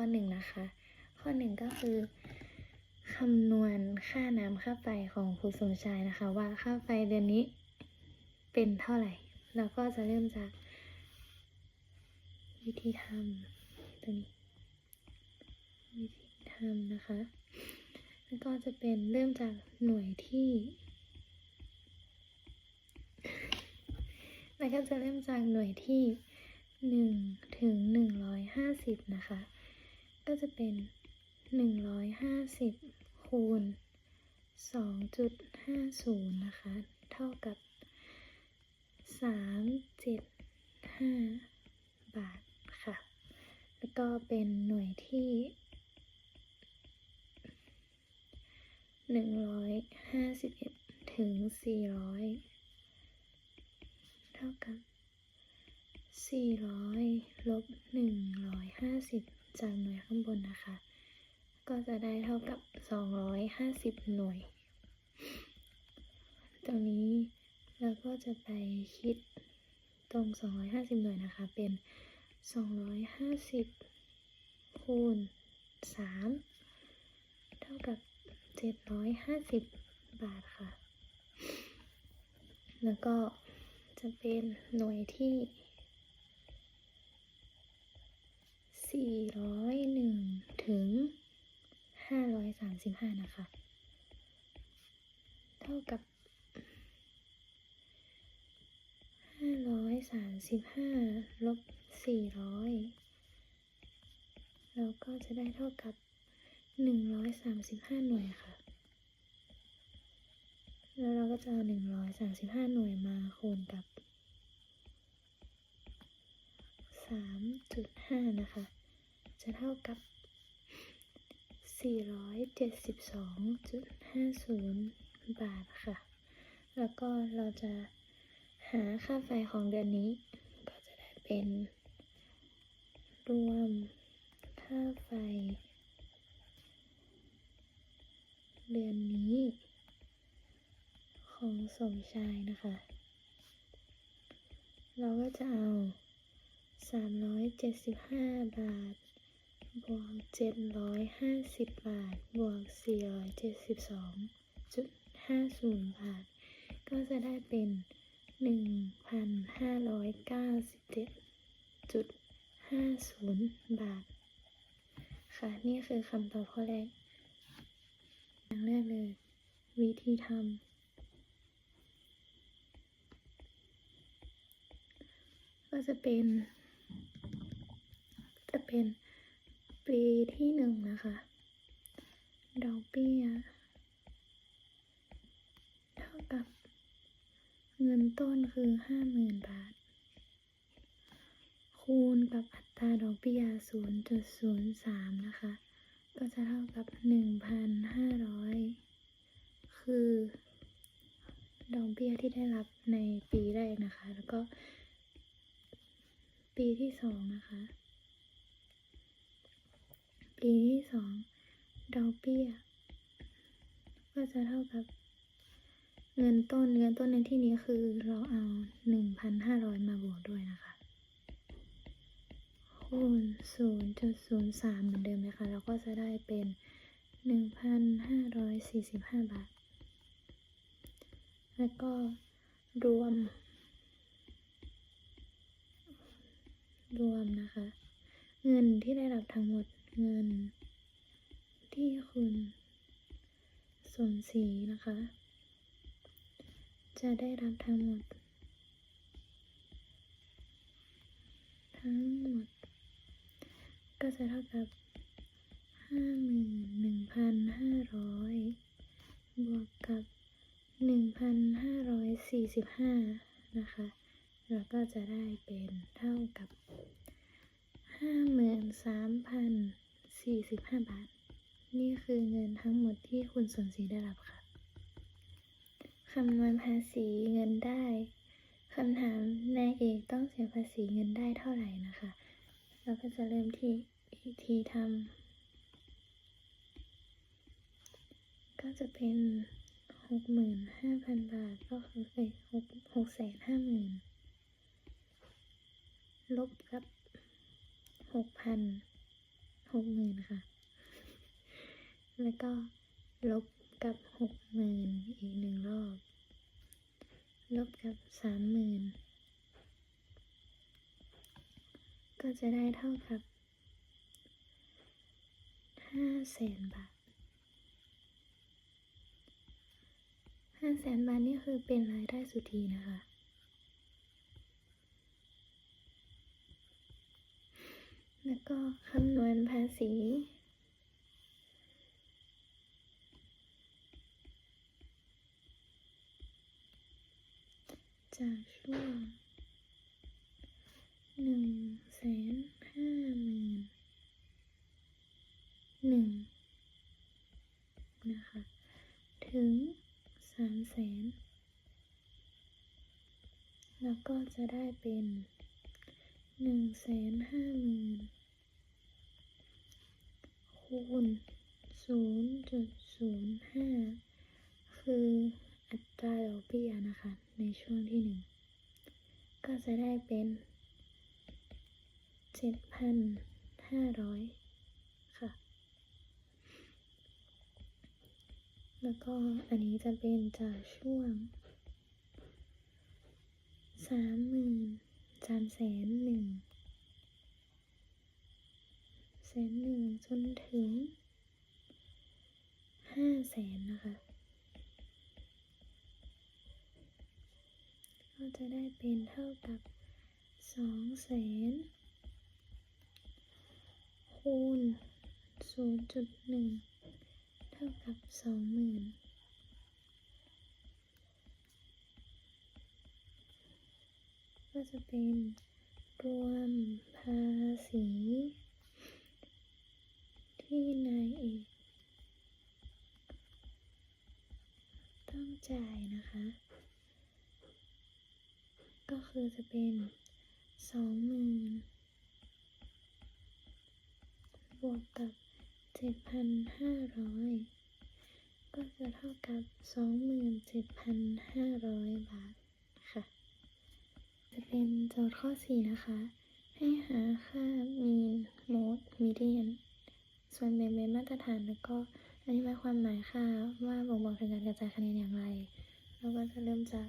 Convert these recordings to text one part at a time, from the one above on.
ข้อหนึ่งนะคะ ข้อหนึ่งก็คือคำนวณค่าน้ำค่าไฟของครูสมชายนะคะ ว่าค่าไฟเดือนนี้เป็นเท่าไหร่แล้วก็จะเริ่มจาก วิธีทำตัวนี้วิธีทำนะคะ แล้วก็จะเป็นเริ่มจากหน่วยที่ แล้วก็จะเริ่มจากหน่วยที่หนึ่งถึงหนึ่งร้อยห้าสิบนะคะ ก็จะเป็น 150 คูณ 2.50 นะคะ เท่ากับ 375 บาทค่ะ แล้วก็เป็นหน่วยที่ 151 ถึง 400 เท่ากับ 400 ลบ 150 จากหน่วยข้างบนนะคะ ก็จะได้เท่ากับสองร้อยห้าสิบหน่วย ตรงนี้เราก็จะไปคิดตรง 250 หน่วยนะคะ เป็น 250 คูณ 3 เท่ากับ 750 บาทค่ะ แล้วก็จะเป็นหน่วยที่ 401 ถึง 535 นะคะ เท่ากับห้าร้อยสามสิบห้าลบสี่ร้อยเราก็จะได้เท่ากับหนึ่งร้อยสามสิบห้าหน่วยค่ะ แล้วเราก็จะเอาหนึ่งร้อยสามสิบห้าหน่วยมาคูณกับสามจุดห้านะคะ จะเท่ากับสี่ร้อยเจ็ดสิบสองจุดห้าศูนย์บาทค่ะ แล้วก็เราจะหาค่าไฟของเดือนนี้ ก็จะได้เป็น รวมค่าไฟ เดือนนี้ ของสมชายนะคะ เราก็จะเอา 375 บาท บวก750บาท บวก472.50บาท ก็จะได้เป็นหนึ่งพันห้าร้อยเก้าสิบเจ็ดจุดห้าศูนย์บาท ค่ะ นี่คือคำตอบข้อแรกอย่างแรกเลย วิธีทำก็จะเป็น จะเป็น ปีที่หนึ่งนะคะ ดอกเบี้ย เท่ากับ เงินต้นคือห้าหมื่นบาท คูณกับอัตราดอกเบี้ยศูนย์จุดศูนย์สามนะคะ ก็จะเท่ากับหนึ่งพันห้าร้อยคือ ดอกเบี้ยที่ได้รับในปีแรกนะคะ แล้วก็ ปีที่สองนะคะ ปีที่สองดอกเบี้ย ก็จะเท่ากับ เงินต้นเงินต้นในที่นี้คือเราเอาหนึ่งพันห้าร้อยมาบวกด้วยนะคะ คูณศูนย์จุดศูนย์สามเหมือนเดิมนะคะเราก็จะได้เป็นหนึ่งพันห้าร้อยสี่สิบห้าบาท แล้วก็รวม รวมนะคะ เงินที่ได้รับทั้งหมด เงิน ที่คุณสมศรีนะคะ จะได้รับทั้งหมด ทั้งหมด ก็จะเท่ากับห้าหมื่นหนึ่งพันห้าร้อยบวกกับหนึ่งพันห้าร้อยสี่สิบห้านะคะแล้วก็จะได้เป็นเท่ากับห้าหมื่นสามพัน สี่สิบาบาท นี่คือเงินทั้งหมดที่คุณสนศรีได้รับค่ะ คำนวณภาษีเงินได้คำถามนายเอกต้องเสียภาษีเงินได้เท่าไหร่นะคะ เราก็จะเริ่มที่วิธีทำก็จะเป็นหกหมื่นห้าพันบาทก็คือเอ้ยหกหกแสนห้าหมื่นลบกับหกพัน หกหมื่นค่ะ แล้วก็ลบกับหกหมื่นอีกหนึ่งรอบ ลบกับสามหมื่นก็จะได้เท่ากับห้าแสนบาทห้าแสนบาทนี่คือเป็นรายได้สุทธินะคะ แล้วก็คำนวณภาษี จากช่วงหนึ่งแสนห้าหมื่นหนึ่งนะคะ ถึงสามแสนแล้วก็จะได้เป็น หนึ่งแสนห้าหมื่นคูณศูนย์จุดศูนย์ห้าคืออัตราดอกเบี้ยนะคะ ในช่วงที่หนึ่งก็จะได้เป็นเจ็ดพันห้าร้อยค่ะ แล้วก็อันนี้จะเป็นจากช่วงสามหมื่น จามแสนหนึ่งแสนหนึ่งจนถึงห้าแสนนะคะ ก็จะได้เป็นเท่ากับสองแสนคูณศูนย์จุดหนึ่งเท่ากับสองหมื่น ก็จะเป็นรวมภาษี ที่นายเอกต้องจ่ายนะคะ ก็คือจะเป็นสองหมื่นบวกกับเจ็ดพันห้าร้อยก็จะเท่ากับสองหมื่นเจ็ดพันห้าร้อยบาท จะเป็นโจทย์ข้อสี่นะคะ ให้หาค่า mean mode median ส่วนแบ่งเป็นมาตรฐานแล้วก็อธิบายความหมายค่ะว่าบ่งบอกถึงการกระจายคะแนนอย่างไร แล้วก็จะเริ่มจาก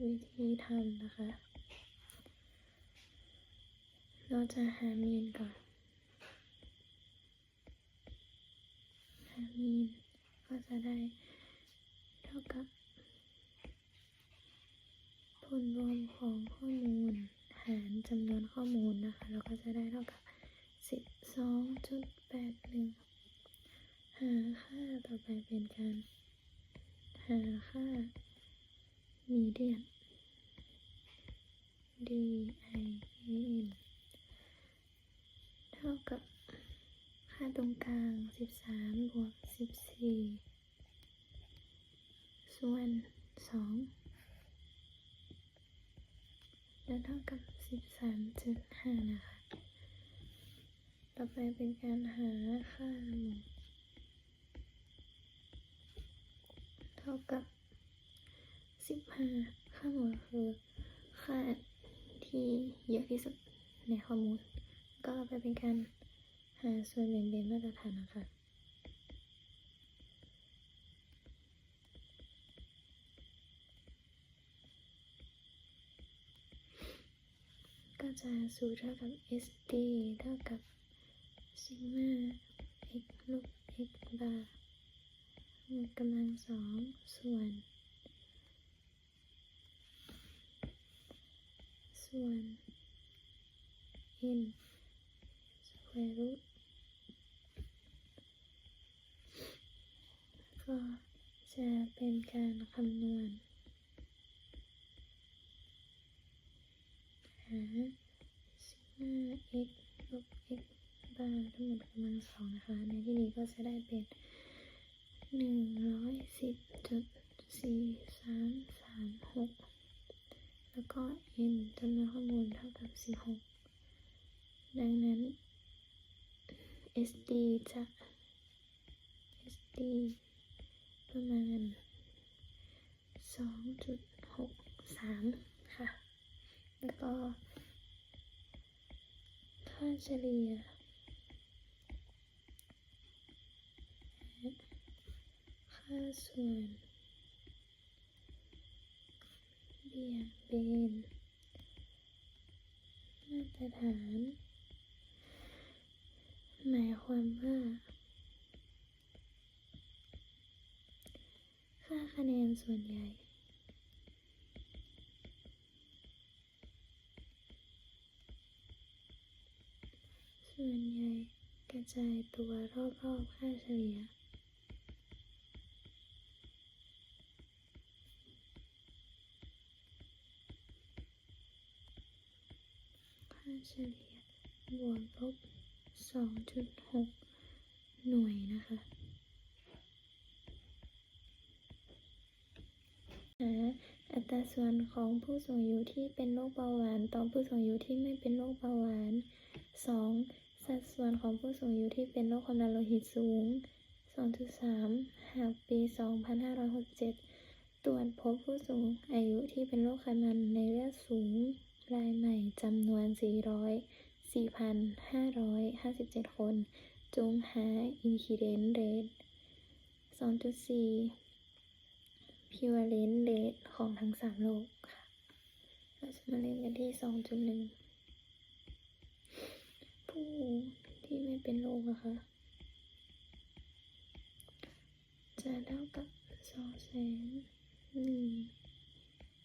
วิธีทำนะคะ เราจะหามีนก่อน หามีนก็จะได้เท่ากับ รวมของข้อมูลหารจำนวนข้อมูลนะคะ เราก็จะได้เท่ากับ 12.81 หาค่าต่อไปเป็นการ หาค่า median d i n เท่ากับค่าตรงกลาง 13 บวก 14 ส่วน 2 และเท่ากับ 13.5 นะคะ ต่อไปเป็นการหาค่าเท่ากับ 15 ค่าหมูคือค่าที่เยอะที่สุดในข้อมูล ก็ไปเป็นการหาส่วนแบ่งเบนมาตรฐานนะคะ จะสูตรเท่ากับ SD เท่ากับซิกมา x ลบ x บาร์หมดกำลังสองส่วน ส่วน n square root ก็จะเป็นการคำนวณหา ซิกมา x ลบ x บาร์ทั้งหมดกำลังสองนะคะ ในที่นี้ก็จะได้เป็นหนึ่งร้อยสิบจุดสี่สามสามหกแล้วก็ n จำนวนข้อมูลเท่ากับสิบหกดังนั้น SD จะ SD ประมาณสองจุดหกสามค่ะ แล้วก็ ค่าเฉลี่ยค่าส่วนเบี่ยงเบนมาตรฐาน หมายความว่า ค่าคะแนนส่วนใหญ่ ส่วนใหญ่กระจายตัวรอบๆค่าเฉลี่ยค่าเฉลี่ยบวกลบ 2.6 หน่วยนะคะอัตราส่วนของผู้สูงอายุที่เป็นโรคเบาหวานต่อผู้สูงอายุที่ไม่เป็นโรคเบาหวาน 2. สัดส่วนของผู้สูงอายุที่เป็นโรคความดันโลหิตสูง 2.3 หากปี 2567 ตรวจพบผู้สูงอายุที่เป็นโรคไขมันในเลือดสูง รายใหม่จำนวน 400 4,557 คน จงหา incidence rate 2.4 prevalence rate ของทั้ง 3 โรคค่ะ เราจะมาเล่นกันที่ 2.1 ผู้ที่ไม่เป็นโรคนะคะ จะเท่ากับสองแสนหนึ่ง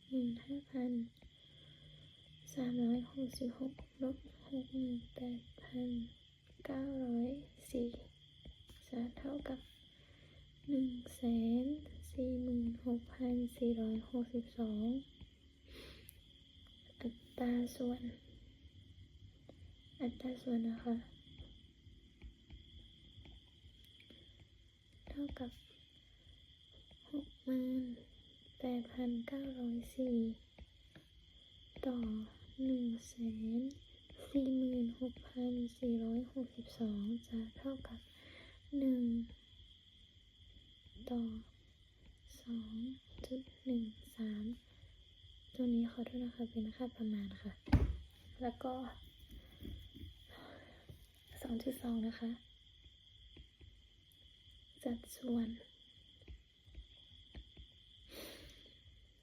หมื่นห้าพันสามร้อยหกสิบหกลบหกหมื่นแปดพันเก้าร้อยสี่จะเท่ากับหนึ่งแสนสี่หมื่นหกพันสี่ร้อยหกสิบสองอัตราส่วน อัตราส่วนนะคะ เท่ากับหกหมื่นแปดพันเก้าร้อยสี่ต่อหนึ่งแสนสี่หมื่นหกพันสี่ร้อยหกสิบสองจะเท่ากับหนึ่งต่อสองจุดหนึ่งสามตัวนี้ขอโทษนะคะเป็นค่าประมาณค่ะ แล้วก็ สองจุดสองนะคะสัดส่วน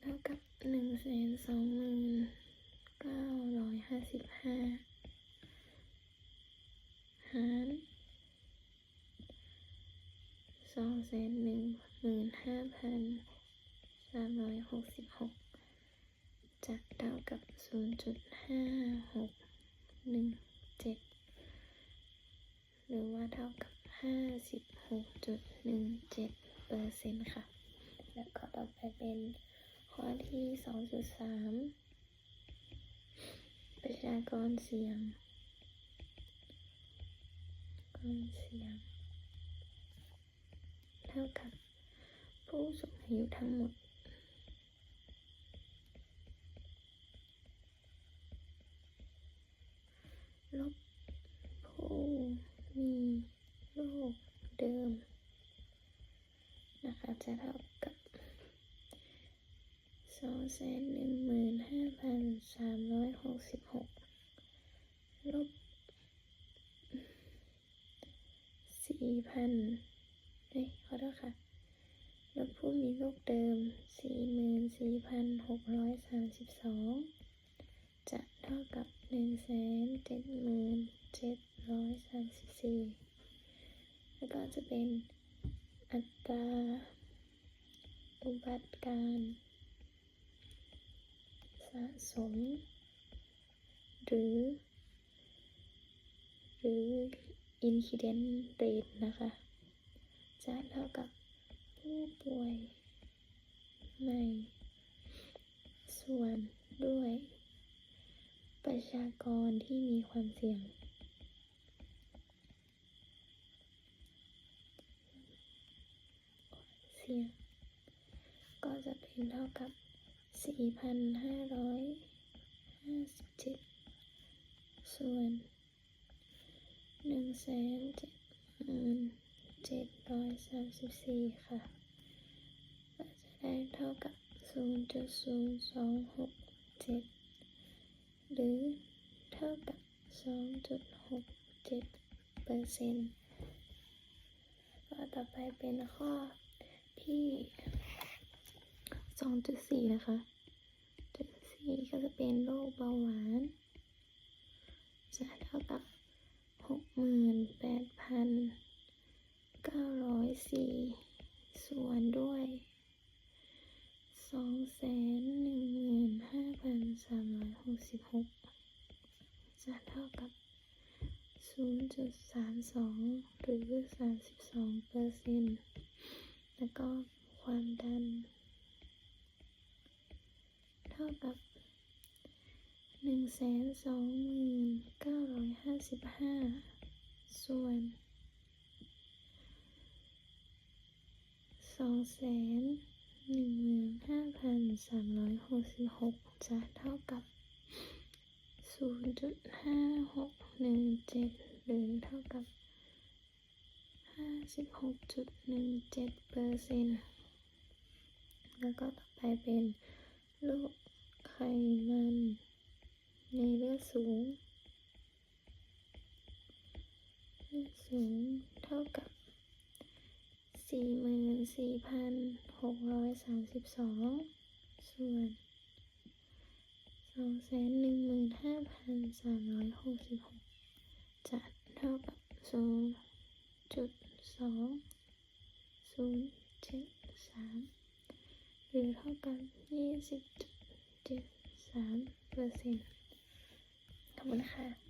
เท่ากับหนึ่งแสนสองหมื่นเก้าร้อยห้าสิบห้าหารสองแสนหนึ่งหมื่นห้าพันสามร้อยหกสิบหกจะเท่ากับศูนย์จุดห้าหกหนึ่งเจ็ด หรือว่าเท่ากับห้าสิบหกจุดหนึ่งเจ็ดเปอร์เซ็นต์ค่ะ แล้วก็ต่อไปเป็นข้อที่สองจุดสามประชากรเสียงกรเสียง เท่ากับผู้สูงอายุทั้งหมด ลบผู้มี โรคเดิม นะคะจะเท่ากับสองแสนหนึ่งหมื่นห้าพันสามร้อยหกสิบหกลบสี่พันเฮ้ยขอโทษค่ะลบผู้มีโรคเดิมสี่หมื่นสี่พันหกร้อยสามสิบสองจะเท่ากับหนึ่งแสนเจ็ดหมื่นเจ็ดร้อยสามสิบสี่ แล้วก็จะเป็นอัตราอุบัติการสะสม หรือ หรือ incident rate นะคะ จะเท่ากับผู้ป่วยใหม่ ส่วนด้วย ประชากรที่มีความเสี่ยง เสี่ยงก็จะเป็นเท่ากับ 4,557 ส่วน 1,774, ค่ะก็จะได้เท่ากับ 0.0267 หรือเท่ากับ 2.6เจ็ดเปอร์เซ็นต์ก็ต่อไปเป็นข้อ ที่สองจุดสี่นะคะจุดสี่ก็จะเป็นโรคเบาหวานจะเท่ากับหกหมื่นแปดพันเก้าร้อยสี่ส่วนด้วยสองแสนหนึ่งหมื่นห้าพันสามร้อยหกสิบหกจะเท่ากับศูนย์จุดสามสองหรือสามสิบสองเปอร์เซ็นต์ แล้วก็ความดัน เท่ากับหนึ่งแสนสองหมื่นเก้าร้อยห้าสิบห้าส่วนสองแสนหนึ่งหมื่นห้าพันสามร้อยหกสิบหกจะเท่ากับศูนย์จุดห้าหกหนึ่งเจ็ดหรือเท่ากับ ห้าสิบหกจุดหนึ่งเจ็ดเปอร์เซ็นต์แล้วก็ต่อไปเป็นโรคไขมัน ในเลือดสูง เลือดสูงเท่ากับสี่หมื่นสี่พันหกร้อยสามสิบสองส่วนสองแสนหนึ่งหมื่นห้าพันสามร้อยหกสิบหกจะเท่ากับศูนย์จุด สองศูนย์เจ็ดสามหรือเท่ากับยี่สิบจุดเจ็ดสามเปอร์เซ็นต์ขอบคุณค่ะ